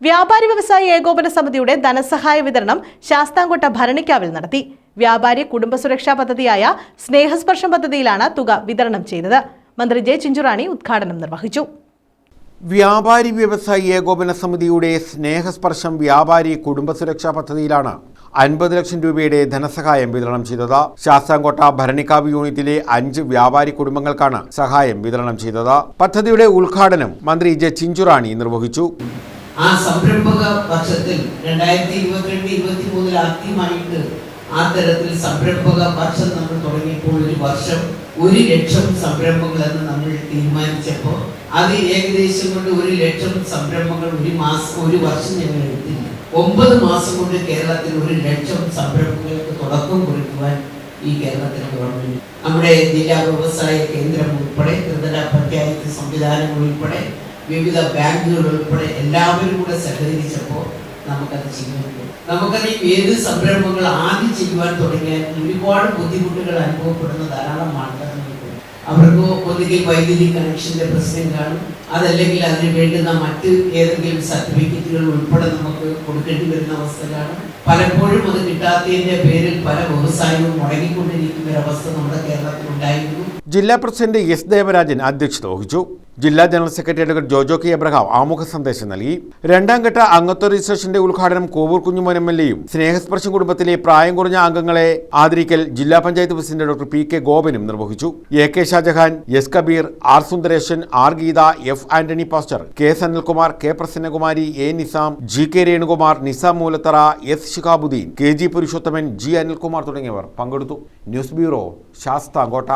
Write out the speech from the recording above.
വ്യാപാരി വ്യവസായി ഏകോപന സമിതിയുടെ ധനസഹായ വിതരണം ശാസ്താംകോട്ട ഭരണിക്കാവിൽ നടത്തി. വ്യാപാരി കുടുംബ സുരക്ഷാ പദ്ധതിയായ സ്നേഹസ്പർശം പദ്ധതിയിലാണ് തുക വിതരണം ചെയ്തത്. മന്ത്രി ജെ ചിഞ്ചുറാണി ഉദ്ഘാടനം നിർവഹിച്ചു. വ്യാപാരി വ്യവസായി ഏകോപന സമിതിയുടെ സ്നേഹസ്പർശം വ്യാപാരി കുടുംബ സുരക്ഷാ പദ്ധതിയിലാണ് അൻപത് ലക്ഷം രൂപയുടെ ധനസഹായം വിതരണം ചെയ്തത്. ശാസ്താംകോട്ട ഭരണിക്കാവ് യൂണിറ്റിലെ അഞ്ച് വ്യാപാരി കുടുംബങ്ങൾക്കാണ് സഹായം വിതരണം ചെയ്തത്. പദ്ധതിയുടെ ഉദ്ഘാടനം മന്ത്രി ജെ ചിഞ്ചുറാണി നിർവഹിച്ചു. ആ സംരംഭക വർഷത്തിൽ രണ്ടായിരത്തി ഇരുപത്തിരണ്ട് ഇരുപത്തി മൂന്നിൽ ആദ്യമായിട്ട് ആ തരത്തിൽ സംരംഭക വർഷം നമ്മൾ തുടങ്ങിയപ്പോൾ ഒരു വർഷം ഒരു ലക്ഷം സംരംഭങ്ങൾ എന്ന് നമ്മൾ തീരുമാനിച്ചപ്പോൾ അത് ഏകദേശം കൊണ്ട് ഒരു ലക്ഷം സംരംഭങ്ങൾ ഒരു മാസം ഒരു വർഷം ഞങ്ങൾ എടുത്തില്ല. ഒമ്പത് മാസം കൊണ്ട് കേരളത്തിൽ ഒരു ലക്ഷം സംരംഭങ്ങൾക്ക് തുടക്കം കുറിക്കുവാൻ ഈ കേരളത്തിലെ ഗവൺമെന്റ് നമ്മുടെ ജില്ലാ വ്യവസായ കേന്ദ്രം ഉൾപ്പെടെ ത്രിതല പഞ്ചായത്ത് സംവിധാനങ്ങൾ ഉൾപ്പെടെ വിവിധ ബാങ്കുകൾ ഉൾപ്പെടെ എല്ലാവരും കൂടെ സഹകരിച്ചപ്പോൾ നമുക്കത് ചെയ്യാൻ പറ്റും. നമുക്കറിയാം ഏത് സംരംഭങ്ങൾ ആദ്യം ചെയ്യുവാൻ തുടങ്ങിയാൽ ഒരുപാട് ബുദ്ധിമുട്ടുകൾ അനുഭവപ്പെടുന്ന ധാരാളം ആൾക്കാരുണ്ട്. അവർക്ക് ഒന്നുകിൽ വൈദ്യുതി കണക്ഷന്റെ പ്രശ്നം കാണും അതല്ലെങ്കിൽ അതിന് വേണ്ടുന്ന മറ്റ് ഏതെങ്കിലും സർട്ടിഫിക്കറ്റുകൾ ഉൾപ്പെടെ നമുക്ക് കൊടുക്കേണ്ടി വരുന്ന അവസ്ഥ കാണും. പലപ്പോഴും അത് കിട്ടാത്തതിന്റെ പേരിൽ പല വ്യവസായവും മുടങ്ങിക്കൊണ്ടിരിക്കുന്ന ഒരു അവസ്ഥ നമ്മുടെ കേരളത്തിൽ ഉണ്ടായിരുന്നു. ജില്ലാ പ്രസിഡന്റ് എസ് ദേവരാജൻ അധ്യക്ഷത വഹിച്ചു. ജില്ലാ general secretary advocate Jojo K Abraham ആമുഖ സന്ദേശം നൽകി. രണ്ടാം ഘട്ട അംഗത്വ രജിസ്ട്രേഷന്റെ ഉദ്ഘാടനം കോവൂർ കുഞ്ഞുമോൻ എം എൽ എയും സ്നേഹസ്പർശം കുടുംബത്തിലെ പ്രായം കുറഞ്ഞ അംഗങ്ങളെ ആദരിക്കൽ ജില്ലാ panchayat president doctor P K ഗോപനും നിർവഹിച്ചു. A K Shajahan S Kabeer R Sundaresan R Geetha F Antony pastor K Sanilkumar K Prasannakumari A Nizam G K Renukumar Nizam Moolathara S Shihabudeen K G Purushothaman G Anilkumar തുടങ്ങിയവർ പങ്കെടുത്തു. News bureau Sasthamcotta.